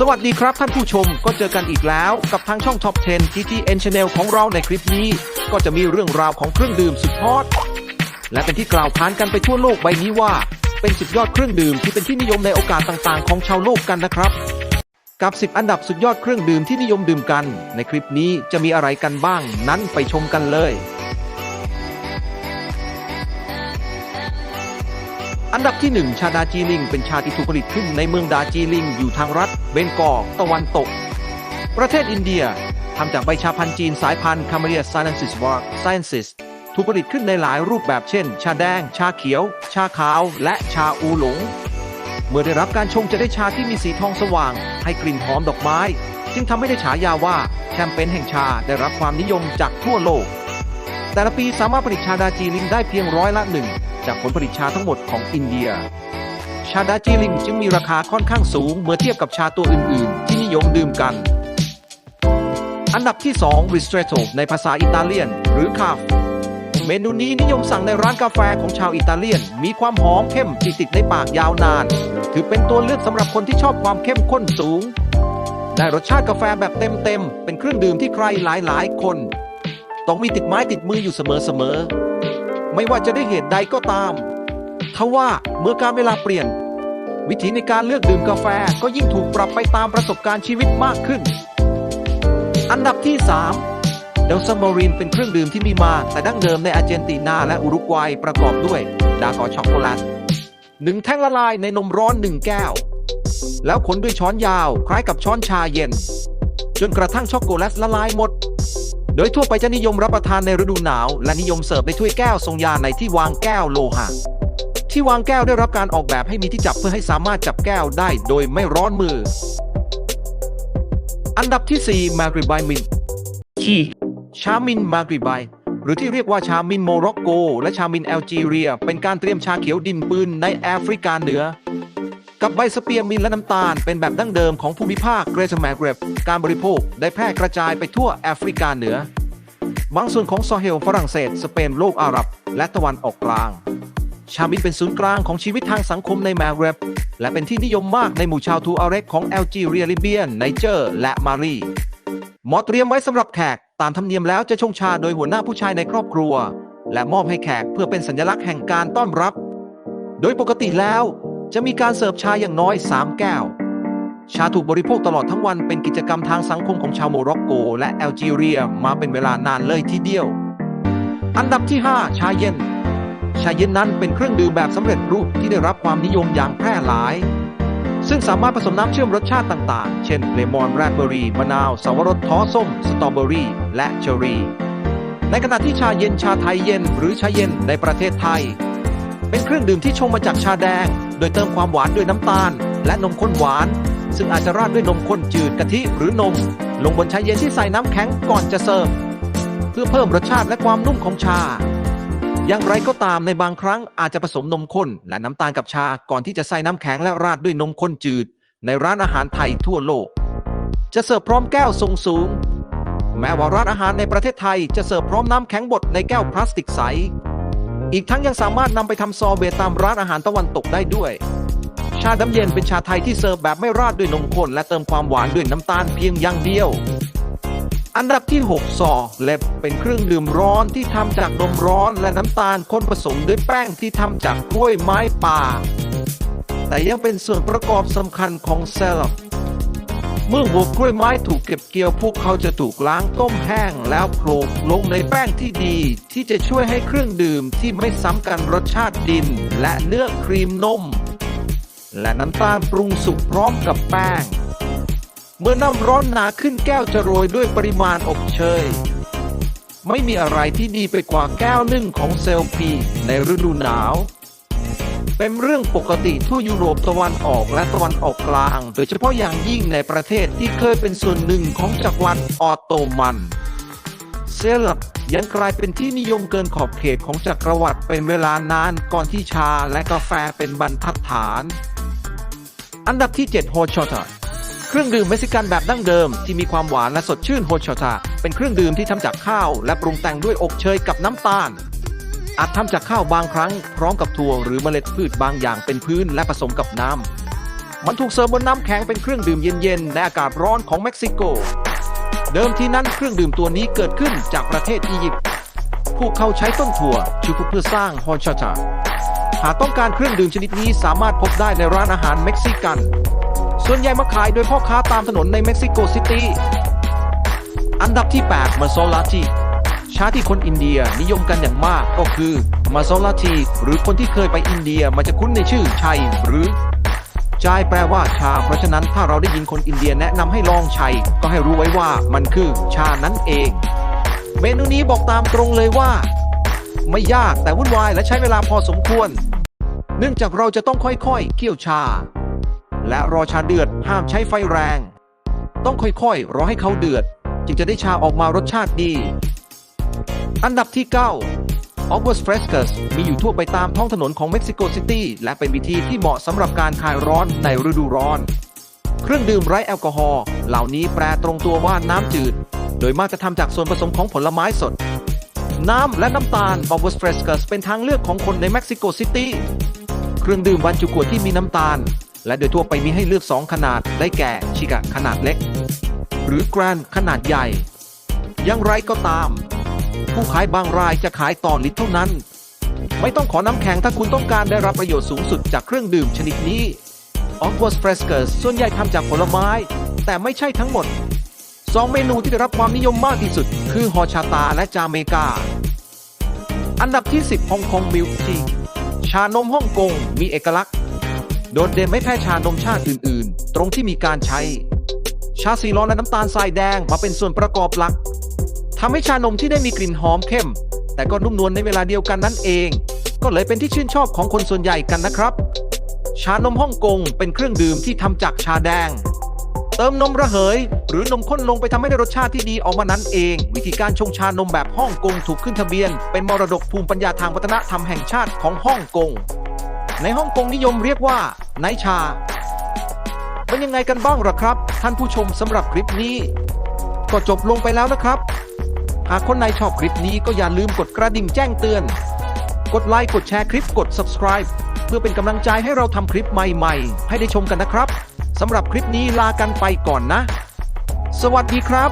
สวัสดีครับท่านผู้ชมก็เจอกันอีกแล้วกับทางช่อง Top 10 TTN Channel ของเราในคลิปนี้ ก็จะมีเรื่องราวของเครื่องดื่มสุดฮอตและเป็นที่กล่าวขานกันไปทั่วโลกใบนี้ว่า เป็นสุดยอดเครื่องดื่มที่เป็นที่นิยมในโอกาสต่างๆ ของชาวโลกกันนะครับ กับ 10 อันดับสุดยอดเครื่องดื่มที่นิยมดื่มกัน ในคลิปนี้จะมีอะไรกันบ้างนั้นไปชมกันเลย อันดับที่ 1 ชาดาจีลิง เป็นชาที่ถูกผลิตขึ้นในเมืองดาจีลิง อยู่ทางรัฐ เบงกอลตะวันตก ประเทศอินเดียทำจากใบชาพันธุ์จีนสายพันธุ์คาเมเรียซ i น e n s i s v a r s c i e n s i s ถูกผลิตขึ้นในหลายรูปแบบเช่น ชาแดง ชาเขียว ชาขาว และชาอูหลง เมื่อได้รับการชงจะได้ชาที่มีสีทองสว่าง ให้กลิ่นหอมดอกไม้ จึงทำให้ได้ฉายาว่าแชมเปญแห่งชาได้รับความนิยมจากทั่วโลก แต่ละปีสามารถผลิตชาดาจีลิงได้เพียงร้อยละหนึ่ง จากผลผลิตชาทั้งหมดของอินเดีย ชาดาจีลิงจึงมีราคาค่อนข้างสูงเมื่อเทียบกับชาตัวอื่นๆ ที่นิยมดื่มกัน อันดับที่ 2 Ristretto ในภาษาอิตาเลียน หรือคาฟเมนูนี้นิยมสั่งในร้านกาแฟของชาวอิตาเลียน มีความหอมเข้มที่ติดในปากยาวนาน ถือเป็นตัวเลือกสำหรับคนที่ชอบความเข้มข้นสูง ได้รสชาติกาแฟแบบเต็มๆ เป็นเครื่องดื่มที่ใครหลายๆ คน ต้องมีติดไม้ติดมืออยู่เสมอๆ ไม่ว่าจะได้วยเหตุใดก็ตามทว่าเมื่อการเวลาเปลี่ยน วิธีในการเลือกดื่มกาแฟก็ยิ่งถูกปรับไปตามประสบการณ์ชีวิตมากขึ้น อันดับที่ 3 เดลซามอรินเป็นเครื่องดื่มที่มีมา แต่ดั้งเดิมในอาร์เจนตินาและอุรุกวัยประกอบด้วย ดากอช็อกโกแลตหนึ่งแท่งละลายในนมร้อนหนึ่งแก้ว แล้วคนด้วยช้อนยาว คล้ายกับช้อนชาเย็น จนกระทั่งช็อกโกแลตละลายหมด โดยทั่วไปจะนิยมรับประทานในฤดูหนาว และนิยมเสิร์ฟในถ้วยแก้วทรงยาในที่วางแก้วโลหะที่วางแก้วได้รับการออกแบบให้มีที่จับเพื่อให้สามารถจับแก้วได้โดยไม่ร้อนมือ อันดับที่ 4 มาริบายมินชีชามินมาริบายหรือที่เรียกว่าชามินโมร็อกโก และชามินแอลจีเรีย เป็นการเตรียมชาเขียวดินปืนในแอฟริกาเหนือ กับใบสเปียร์มินและน้ำตาล เป็นแบบดั้งเดิมของภูมิภาคเกรซแมกเรบ การบริโภคได้แพร่กระจายไปทั่วแอฟริกาเหนือบางส่วนของซอเฮลฝรั่งเศส สเปนโลกอาหรับ และตะวันออกกลาง ชามินเป็นศูนย์กลางของชีวิตทางสังคมในแมกเรบ และเป็นที่นิยมมากในหมู่ชาวทูอาเรกของแอลจีเรียลิเบียนไนเจอร์ และมาลีหมอเตรียมไว้สำหรับแขกตามธรรมเนียมแล้วจะชงชาโดยหัวหน้าผู้ชายในครอบครัว และมอบให้แขกเพื่อเป็นสัญลักษณ์แห่งการต้อนรับ โดยปกติแล้ว จะมีการเสิร์ฟชาอย่างน้อย 3 แก้ว ชาถูกบริโภคตลอดทั้งวันเป็นกิจกรรมทางสังคมของชาวโมร็อกโก และแอลจีเรียมาเป็นเวลานานเลยทีเดียว อันดับที่ 5 ชาเย็น ชาเย็นนั้นเป็นเครื่องดื่มแบบสำเร็จรูปที่ได้รับความนิยมอย่างแพร่หลาย ซึ่งสามารถผสมน้ำเชื่อมรสชาติต่างๆ เช่นเลมอนแรดเบอรี่มะนาวสาวรสท้อส้ม สตรอเบอรี่ และเชอรี่ในขณะที่ชาเย็นชาไทยเย็น หรือชาเย็นในประเทศไทย เป็นเครื่องดื่มที่ชงมาจากชาแดง โดยเติมความหวานด้วยน้ำตาล และนมข้นหวาน ซึ่งอาจจะราดด้วยนมข้นจืดกะทิหรือนม ลงบนชาเย็นที่ใส่น้ำแข็งก่อนจะเสิร์ฟเพื่อเพิ่มรสชาติและความนุ่มของชา อย่างไรก็ตามในบางครั้งอาจจะผสมนมข้นและน้ำตาลกับชาก่อนที่จะใส่น้ำแข็งและราดด้วยนมข้นจืด ในร้านอาหารไทยทั่วโลก จะเสิร์ฟพร้อมแก้วทรงสูง แม้ว่าร้านอาหารในประเทศไทยจะเสิร์ฟพร้อมน้ำแข็งบดในแก้วพลาสติกใส อีกทั้งยังสามารถนำไปทำซอเบตตามร้านอาหารตะวันตกได้ด้วย ชาดำเย็นเป็นชาไทยที่เสิร์ฟแบบไม่ราดด้วยนมข้นและเติมความหวานด้วยน้ำตาลเพียงอย่างเดียว อันดับที่ 6 ซอเล็บเป็นเครื่องดื่มร้อนที่ทำจากนมร้อนและน้ำตาลคนผสมด้วยแป้งที่ทำจากกล้วยไม้ป่า แต่ยังเป็นส่วนประกอบสำคัญของเซลล์ มื่อหัวกล้วยไม้ถูกเก็บเกี่ยว พวกเขาจะถูกล้างต้มแห้งแล้วโขลกลงในแป้งที่ดี ที่จะช่วยให้เครื่องดื่มที่ไม่ซ้ำกันรสชาติดิน และเนื้อครีมนม และน้ำตาลปรุงสุกพร้อมกับแป้ง เมื่อน้ำร้อนหนาขึ้นแก้วจะโรยด้วยปริมาณอบเชย ไม่มีอะไรที่ดีไปกว่าแก้วนึ่งของเซลพีในฤดูหนาว เป็นเรื่องปกติทั่วยุโรปตะวันออกและตะวันออกกลาง โดยเฉพาะอย่างยิ่งในประเทศที่เคยเป็นส่วนหนึ่งของจักรวรรดิออตโตมันเซลับยังกลายเป็นที่นิยมเกินขอบเขตของจักรวรรดิเป็นเวลานานก่อนที่ชาและกาแฟเป็นบรรทัดฐาน อันดับที่ 7 โฮชอตาเครื่องดื่มเม็กซิกันแบบดั้งเดิม ที่มีความหวานและสดชื่นโฮชอตาเป็นเครื่องดื่มที่ทำจากข้าว และปรุงแต่งด้วยอบเชยกับน้ำตาล อาจทำจากข้าวบางครั้ง พร้อมกับถั่วหรือเมล็ดพืชบางอย่างเป็นพื้นและผสมกับน้ำ มันถูกเสิร์ฟบนน้ำแข็งเป็นเครื่องดื่มเย็นๆในอากาศร้อนของเม็กซิโก เดิมทีนั้นเครื่องดื่มตัวนี้เกิดขึ้นจากประเทศอียิปต์พวกเขาใช้ต้นถั่วชูเพื่อสร้างฮอนชาชาหากต้องการเครื่องดื่มชนิดนี้สามารถพบได้ในร้านอาหารเม็กซิกัน ส่วนใหญ่มาขายโดยพ่อค้าตามถนนในเม็กซิโกซิตี้ อันดับที่ 8 มาโซลาที ชาที่คนอินเดียนิยมกันอย่างมากก็คือมาโซลาทีหรือคนที่เคยไปอินเดียมันจะคุ้นในชื่อชัยหรือจายแปลว่าชา เพราะฉะนั้นถ้าเราได้ยินคนอินเดียแนะนำให้ลองชัยก็ให้รู้ไว้ว่ามันคือชานั้นเอง เมนูนี้บอกตามตรงเลยว่า ไม่ยากแต่วุ่นวายและใช้เวลาพอสมควร เนื่องจากเราจะต้องค่อยๆ เคี่ยวชา และรอชาเดือดห้ามใช้ไฟแรง ต้องค่อยๆ รอให้เขาเดือด จึงจะได้ชาออกมารสชาติดี อันดับที่ 9 o g u s Frescas มีอยู่ทั่วไปตามท้องถนนของเม็กซิโกซิตี้และเป็นวิธีที่เหมาะสำหรับการคลายร้อนในฤดูร้อน เครื่องดื่มไร้แอลกอฮอล์เหล่านี้แปลตรงตัวว่าน้ำจืด โดยมากจะทำจากส่วนผสมของผลไม้สด น้ำและน้ำตาล o g u s Frescas เป็นทางเลือกของคนในเม็กซิโกซิตี้เครื่องดื่มบรรจุขวดที่มีน้ำตาล และโดยทั่วไปมีให้เลือก 2 ขนาดได้แก่ชิกะขนาดเล็ก หรือแกรนขนาดใหญ่อย่างไรก็ตาม ผู้ขายบางรายจะขายต่อลิตรเท่านั้น ไม่ต้องขอน้ำแข็งถ้าคุณต้องการได้รับประโยชน์สูงสุดจากเครื่องดื่มชนิดนี้ o g u s Frescas ส่วนใหญ่ทำจากผลไม้ แต่ไม่ใช่ทั้งหมดสองเมนูที่ได้รับความนิยมมากที่สุด คือฮอชาตาและจาเมกา อันดับที่ 10ฮ่องกงมิลค์ทีชานมฮ่องกงมีเอกลักษณ์ โดดเด่นไม่แพ้ชานมชาติอื่น ๆ ตรงที่มีการใช้ ชาซีร้อนและน้ำตาลทรายแดงมาเป็นส่วนประกอบหลัก ทำให้ชานมที่ได้มีกลิ่นหอมเข้ม แต่ก็นุ่มนวลในเวลาเดียวกันนั่นเอง ก็เลยเป็นที่ชื่นชอบของคนส่วนใหญ่กันนะครับ ชานมฮ่องกงเป็นเครื่องดื่มที่ทำจากชาแดง เติมนมระเหย หรือนมข้นลงไปทำให้ได้รสชาติที่ดีออกมานั้นเอง วิธีการชงชานมแบบฮ่องกงถูกขึ้นทะเบียน เป็นมรดกภูมิปัญญาทางวัฒนธรรมแห่งชาติของฮ่องกง ในฮ่องกงนิยมเรียกว่าไนชาเป็นยังไงกันบ้างล่ะครับ ท่านผู้ชมสำหรับคลิปนี้ ก็จบลงไปแล้วนะครับ หากคนไหนชอบคลิปนี้ก็อย่าลืมกดกระดิ่งแจ้งเตือน กดไลค์กดแชร์คลิปกด subscribe เพื่อเป็นกำลังใจให้เราทำคลิปใหม่ๆ ให้ได้ชมกันนะครับสำหรับคลิปนี้ลากันไปก่อนนะ สวัสดีครับ